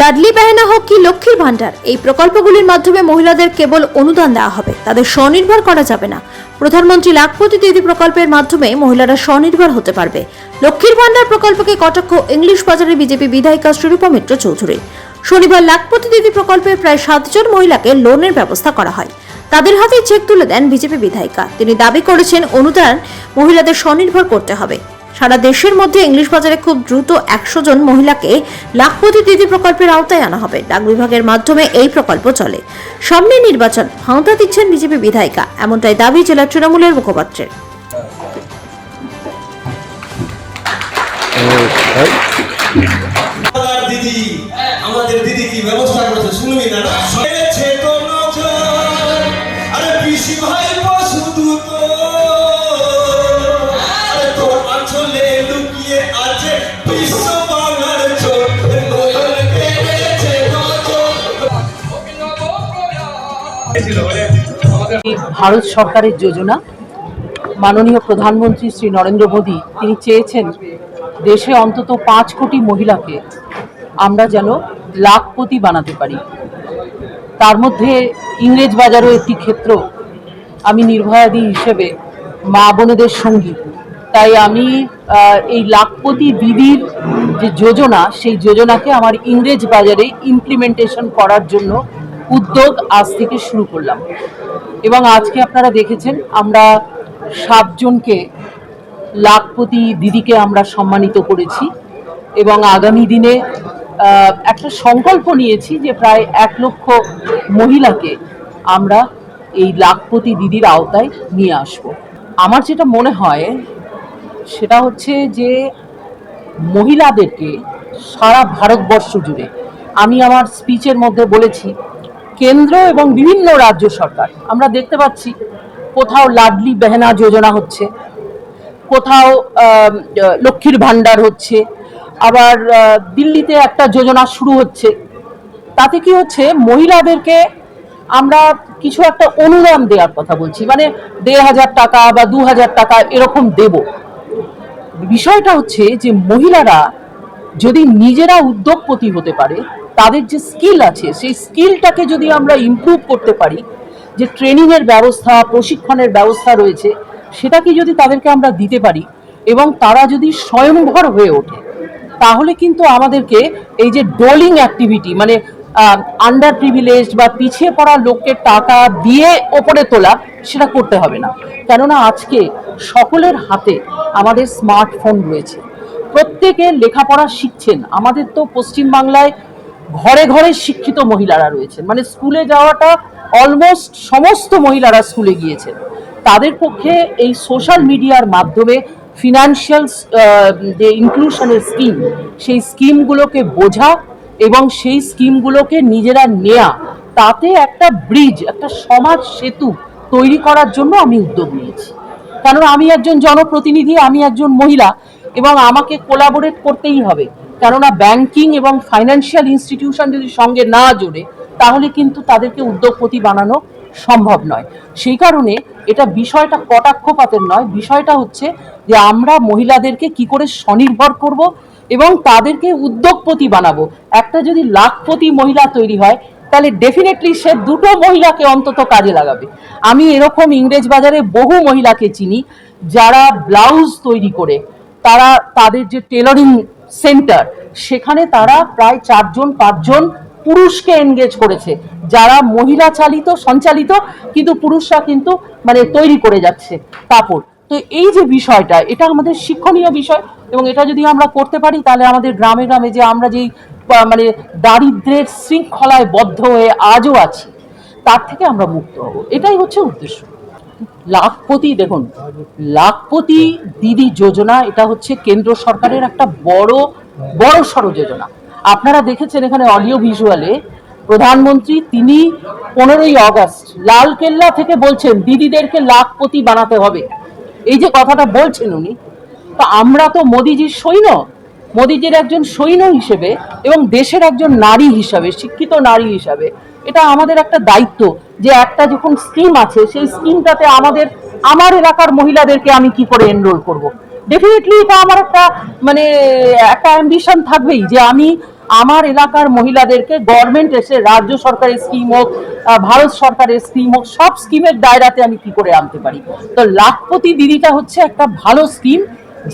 লাডলি বেহেনা হোক কি লক্ষ্মীর ভাণ্ডার, এই প্রকল্পগুলির মাধ্যমে মহিলাদের কেবল অনুদান দেওয়া হবে, তাদের স্বনির্ভর করা যাবে না। প্রধানমন্ত্রী লাখপতি দিদি প্রকল্পের মাধ্যমে মহিলারা স্বনির্ভর হতে পারবে। লক্ষ্মীর ভাণ্ডার প্রকল্পকে কটাক্ষ ইংলিশ বাজারের বিজেপি বিধায়িকা শ্রীরূপা মিত্র চৌধুরী। শনিবার লাখপতি দিদি প্রকল্পে প্রায় সাতজন মহিলাকে লোনের ব্যবস্থা করা হয়। তাদের হাতে চেক তুলে দেন বিজেপি বিধায়িকা। তিনি দাবি করেছেন, অনুদান মহিলাদের স্বনির্ভর করতে হবে। সারা দেশের মধ্যে ইংলিশ বাজারে খুব দ্রুত একশো জন মহিলাকে লাখপতি দিদি প্রকল্পের আওতায় আনা হবে। ডাক বিভাগের মাধ্যমে এই প্রকল্প চলে। সামনে নির্বাচন হাওতা দিচ্ছেন বিজেপি বিধায়িকা। এমনটাই দাবি জেলা তৃণমূলের মুখপাত্রের। দিদি, আমাদের দিদি কি ব্যবস্থা করেছে? শুনবি না? ভারত সরকারের যোজনা। মাননীয় প্রধানমন্ত্রী শ্রী নরেন্দ্র মোদী, তিনি চেয়েছেন দেশে অন্তত পাঁচ কোটি মহিলাকে আমরা যেন লাখপতি বানাতে পারি। তার মধ্যে ইংরেজ বাজারও একটি ক্ষেত্র। আমি নির্ভয়াদি হিসেবে মা বোনেদের সঙ্গী। তাই আমি এই লাখপতি দিদির যে যোজনা, সেই যোজনাকে আমার ইংরেজ বাজারে ইমপ্লিমেন্টেশন করার জন্য উদ্যোগ আজ থেকে শুরু করলাম। এবং আজকে আপনারা দেখেছেন, আমরা সাতজনকে লাখপতি দিদিকে আমরা সম্মানিত করেছি এবং আগামী দিনে একটা সংকল্প নিয়েছি যে প্রায় এক লক্ষ মহিলাকে আমরা এই লাখপতি দিদির আওতায় নিয়ে আসব। আমার যেটা মনে হয়, সেটা হচ্ছে যে মহিলাদেরকে সারা ভারতবর্ষ জুড়ে, আমি আমার স্পিচের মধ্যে বলেছি কেন্দ্র এবং বিভিন্ন রাজ্য সরকার। আমরা দেখতে পাচ্ছি কোথাও লাডলি বেহেনা যোজনা হচ্ছে, কোথাও লক্ষ্মীর ভাণ্ডার হচ্ছে, আবার দিল্লিতে একটা যোজনা শুরু হচ্ছে। তাতে কি হচ্ছে, মহিলাদেরকে আমরা কিছু একটা অনুদান দেওয়ার কথা বলছি মানে দেড় হাজার টাকা বা দু হাজার টাকা এরকম দেব। বিষয়টা হচ্ছে যে মহিলারা যদি নিজেরা উদ্যোগপতি হতে পারে তাদের যে স্কিল আছে, সেই স্কিলটাকে যদি আমরা ইমপ্রুভ করতে পারি, যে ট্রেনিংয়ের ব্যবস্থা, প্রশিক্ষণের ব্যবস্থা রয়েছে, সেটাকে যদি তাদেরকে আমরা দিতে পারি এবং তারা যদি স্বয়ংভর হয়ে ওঠে, তাহলে কিন্তু আমাদেরকে এই যে ডোলিং অ্যাক্টিভিটি মানে আন্ডার প্রিভিলেজ বা পিছিয়ে পড়া লোককে টাকা দিয়ে ওপরে তোলা, সেটা করতে হবে না। কেননা আজকে সকলের হাতে আমাদের স্মার্টফোন রয়েছে। প্রত্যেকে লেখাপড়া শিখছেন। আমাদের তো পশ্চিমবাংলায় ঘরে ঘরে শিক্ষিত মহিলারা রয়েছেন। মানে স্কুলে যাওয়াটা অলমোস্ট সমস্ত মহিলারা স্কুলে গিয়েছেন। তাদের পক্ষে এই সোশ্যাল মিডিয়ার মাধ্যমে ফিনান্সিয়াল যে ইনক্লুশনের স্কিম সেই স্কিমগুলোকে বোঝা এবং সেই স্কিমগুলোকে নিজেরা নেয়া, তাতে একটা ব্রিজ একটা সমাজ সেতু তৈরি করার জন্য আমি উদ্যোগ নিয়েছি। কারণ আমি একজন জনপ্রতিনিধি, আমি একজন মহিলা এবং আমাকে কোলাবোরেট করতেই হবে। কেননা ব্যাংকিং এবং ফাইন্যান্সিয়াল ইনস্টিটিউশন যদি সঙ্গে না জোড়ে, তাহলে কিন্তু তাদেরকে উদ্যোগপতি বানানো সম্ভব নয়। সেই কারণে এটা বিষয়টা কটাক্ষপাতের নয়, বিষয়টা হচ্ছে যে আমরা মহিলাদেরকে কি করে স্বনির্ভর করব এবং তাদেরকে উদ্যোগপতি বানাবো। একটা যদি লাখপতি মহিলা তৈরি হয়, তাহলে ডেফিনেটলি সে দুটো মহিলাকে অন্তত কাজে লাগাবে। আমি এরকম ইংরেজ বাজারে বহু মহিলাকে চিনি, যারা ব্লাউজ তৈরি করে, তারা তাদের যে টেলারিং সেন্টার। সেখানে তারা প্রায় চারজন, পাঁচজন পুরুষকে এনগেজ করেছে। যারা মহিলা চালিত, সঞ্চালিত, কিন্তু পুরুষরা কিন্তু মানে তৈরি করে যাচ্ছে কাপড়। তো এই যে বিষয়টা, এটা আমাদের শিক্ষণীয় বিষয় এবং এটা যদি আমরা করতে পারি, তাহলে আমাদের গ্রামে গ্রামে যে আমরা যেই মানে দারিদ্রের শৃঙ্খলায় বদ্ধ হয়ে আজও আছি, তার থেকে আমরা মুক্ত হব। এটাই হচ্ছে উদ্দেশ্য। লাখপতি, দেখুন, লাখপতি দিদি যোজনা, এটা হচ্ছে কেন্দ্র সরকারের একটা বড় বড় সড় যোজনা। আপনারা দেখেছেন এখানে অডিও ভিজুয়ালে প্রধানমন্ত্রী তিনি পনেরোই আগস্ট লাল কেল্লা থেকে বলছেন, দিদিদেরকে লাখপতি বানাতে হবে। এই যে কথাটা বলছেন উনি, তো আমরা তো মোদিজির সৈন্য, মোদিজির একজন সৈন্য হিসেবে এবং দেশের একজন নারী হিসাবে, শিক্ষিত নারী হিসাবে এটা আমাদের একটা দায়িত্ব যে একটা যখন স্কিম আছে, সেই স্কিমটাতে আমাদের, আমার এলাকার মহিলাদেরকে আমি কি করে এনরোল করব। ডেফিনেটলি এটা আমার একটা মানে একটা অ্যাম্বিশন থাকবেই যে আমি আমার এলাকার মহিলাদেরকে গভর্নমেন্ট এসে, রাজ্য সরকারের স্কিম হোক ভারত সরকারের স্কিম হোক, সব স্কিমের দায়রাতে আমি কি করে আনতে পারি। তো লাখপতি দিদিটা হচ্ছে একটা ভালো স্কিম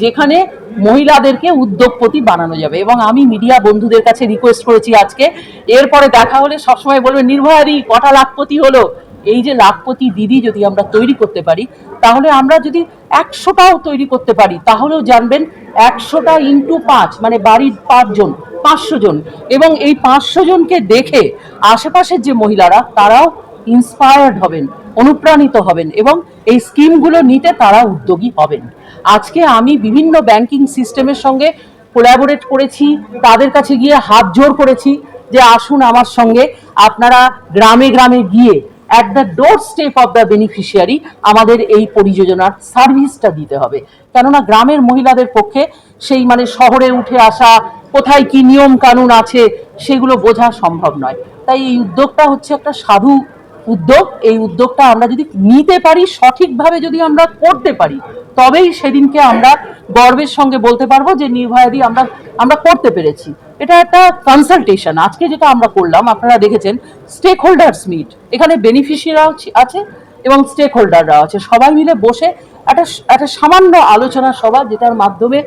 যেখানে মহিলাদেরকে উদ্যোগপতি বানানো যাবে। এবং আমি মিডিয়া বন্ধুদের কাছে রিকোয়েস্ট করেছি আজকে। এরপরে দেখা হলে সবসময় বলবে নির্ভয়ারি কটা লাখপতি হলো? এই যে লাখপতি দিদি যদি আমরা তৈরি করতে পারি, তাহলে আমরা যদি একশোটাও তৈরি করতে পারি, তাহলেও জানবেন একশোটা ইন্টু পাঁচ মানে বাড়ির পাঁচজন, পাঁচশো জন। এবং এই পাঁচশো জনকে দেখে আশেপাশের যে মহিলারা, তারাও ইন্সপায়ার্ড হবেন, অনুপ্রাণিত হবেন এবং এই স্কিমগুলো নিতে তারা উদ্যোগী হবেন। আজকে আমি বিভিন্ন ব্যাংকিং সিস্টেমের সঙ্গে কোলাবোরেট করেছি, তাদের কাছে গিয়ে হাত জোর করেছি যে আসুন আমার সঙ্গে আপনারা গ্রামে গ্রামে গিয়ে at the door step of the beneficiary আমাদের এই পরিযোজনার সার্ভিসটা দিতে হবে। কেননা গ্রামের মহিলাদের পক্ষে সেই মানে শহরে উঠে আসা, কোথায় কি নিয়ম কানুন আছে, সেগুলো বোঝা সম্ভব নয়। তাই এই উদ্যোগটা হচ্ছে একটা সাধু উদ্যোগ, এই উদ্যোগটা আমরা যদি নিতে পারি, সঠিকভাবে যদি আমরা করতে পারি, তবেই সেদিনকে আমরা গর্বের সঙ্গে বলতে পারব যে নির্ভয়াদি আমরা আমরা করতে পেরেছি। এটা একটা কনসালটেশন আজকে যেটা আমরা করলাম, আপনারা দেখেছেন স্টেক হোল্ডার্স মিট এখানে বেনিফিশিয়ারি আছে এবং স্টেক হোল্ডাররা আছে। সবাই মিলে বসে একটা একটা সামান্য আলোচনা সভা যেটার মাধ্যমে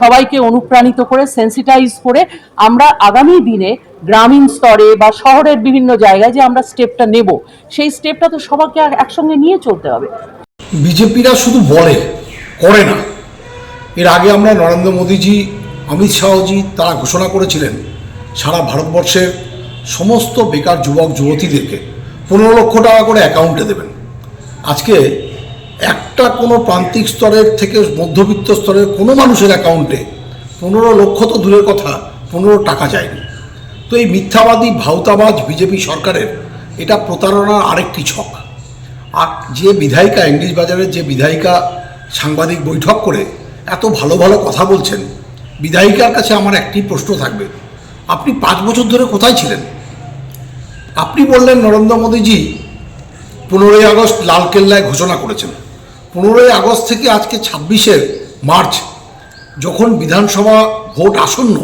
সবাইকে অনুপ্রাণিত করে সেন্সিটাইজ করে আমরা আগামী দিনে গ্রামীণ স্তরে বা শহরের বিভিন্ন জায়গায় যে আমরা স্টেপটা নেব, সেই স্টেপটা তো সবাইকে একসঙ্গে নিয়ে চলতে হবে। বিজেপিরা শুধু বলে, করে না। এর আগে আমরা নরেন্দ্র মোদীজি, অমিত শাহজি, তারা ঘোষণা করেছিলেন, সারা ভারতবর্ষের সমস্ত বেকার যুবক, যুবতীদেরকে পনেরো লক্ষ টাকা করে অ্যাকাউন্টে দেবেন। আজকে একটা কোনো প্রান্তিক স্তরের থেকে মধ্যবিত্ত স্তরের কোনো মানুষের অ্যাকাউন্টে পনেরো লক্ষ তো দূরের কথা, পনেরো টাকা যায়নি। তো এই মিথ্যাবাদী ভাউতাবাজ বিজেপি সরকারের এটা প্রতারণার আরেকটি ছক। আর যে বিধায়িকা, ইংলিশ বাজারের যে বিধায়িকা সাংবাদিক বৈঠক করে এত ভালো ভালো কথা বলছেন, বিধায়িকার কাছে আমার একটি প্রশ্ন থাকবে। আপনি পাঁচ বছর ধরে কোথায় ছিলেন? আপনি বললেন, নরেন্দ্র মোদীজি পনেরোই আগস্ট লালকেল্লায় ঘোষণা করেছেন। পনেরোই আগস্ট থেকে আজকে ছাব্বিশে মার্চ, যখন বিধানসভা ভোট আসন্ন,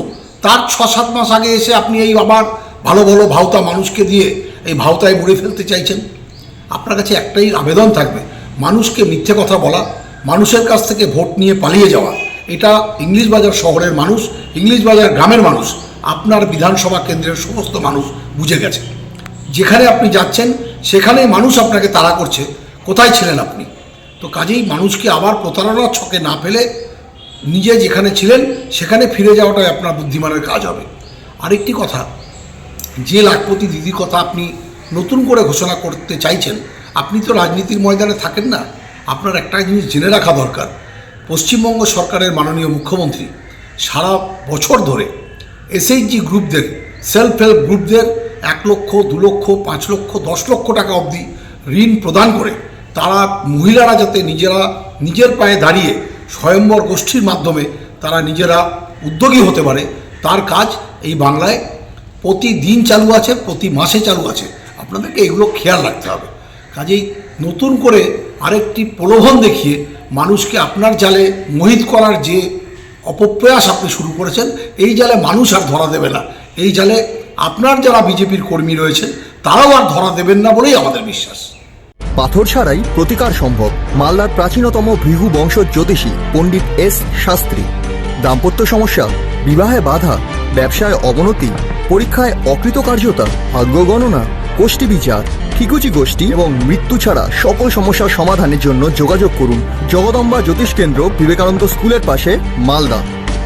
তার ছ, সাত মাস আগে এসে আপনি এই আবার ভালো ভালো ভাওতা মানুষকে দিয়ে এই ভাওতায় মুড়ে ফেলতে চাইছেন। আপনার কাছে একটাই আবেদন থাকবে, মানুষকে মিথ্যে কথা বলা, মানুষের কাছ থেকে ভোট নিয়ে পালিয়ে যাওয়া। এটা ইংলিশ বাজার শহরের মানুষ, ইংলিশ বাজার গ্রামের মানুষ, আপনার বিধানসভা কেন্দ্রের সমস্ত মানুষ বুঝে গেছে। যেখানে আপনি যাচ্ছেন সেখানে মানুষ আপনাকে তাড়া করছে। কোথায় ছিলেন আপনি? তো কাজেই মানুষকে আবার প্রতারণার ছকে না ফেলে নিজে যেখানে ছিলেন, সেখানে ফিরে যাওয়াটাই আপনার বুদ্ধিমানের কাজ হবে। আরেকটি কথা, যে লাখপতি দিদির কথা আপনি নতুন করে ঘোষণা করতে চাইছেন, আপনি তো রাজনীতির ময়দানে থাকেন না। আপনার একটা জিনিস জেনে রাখা দরকার। পশ্চিমবঙ্গ সরকারের মাননীয় মুখ্যমন্ত্রী সারা বছর ধরে এসএইচজি গ্রুপদের সেলফ হেল্প গ্রুপদের এক লক্ষ, দু লক্ষ, পাঁচ লক্ষ, দশ লক্ষ টাকা অবধি ঋণ প্রদান করে তারা মহিলারা যাতে নিজেরা নিজের পায়ে দাঁড়িয়ে স্বয়ম্বর গোষ্ঠীর মাধ্যমে তারা নিজেরা উদ্যোগী হতে পারে, তার কাজ এই বাংলায় প্রতিদিন চালু আছে, প্রতি মাসে চালু আছে। আপনাদেরকে এগুলো খেয়াল রাখতে হবে। কাজেই নতুন করে আরেকটি প্রলোভন দেখিয়ে মানুষকে আপনার জালে মোহিত করার যে অপপ্রয়াস আপনি শুরু করেছেন, এই জালে মানুষ আর ধরা দেবে না। এই জালে আপনার যারা বিজেপির কর্মী রয়েছে, তারাও আর ধরা দেবেন না বলেই আমাদের বিশ্বাস। পাথর ছাড়াই প্রতিকার সম্ভব মালদার প্রাচীনতম ভৃগু বংশ জ্যোতিষী পণ্ডিত এস শাস্ত্রী। দাম্পত্য সমস্যা, বিবাহে বাধা, ব্যবসায় অবনতি, পরীক্ষায় অকৃতকার্যতা, ভাগ্য গণনা গোষ্ঠী বিচার ঠিকুচি গোষ্ঠী এবং মৃত্যু ছাড়া সকল সমস্যার সমাধানের জন্য যোগাযোগ করুন জগদম্বা জ্যোতিষ কেন্দ্র বিবেকানন্দ স্কুলের পাশে, Malda.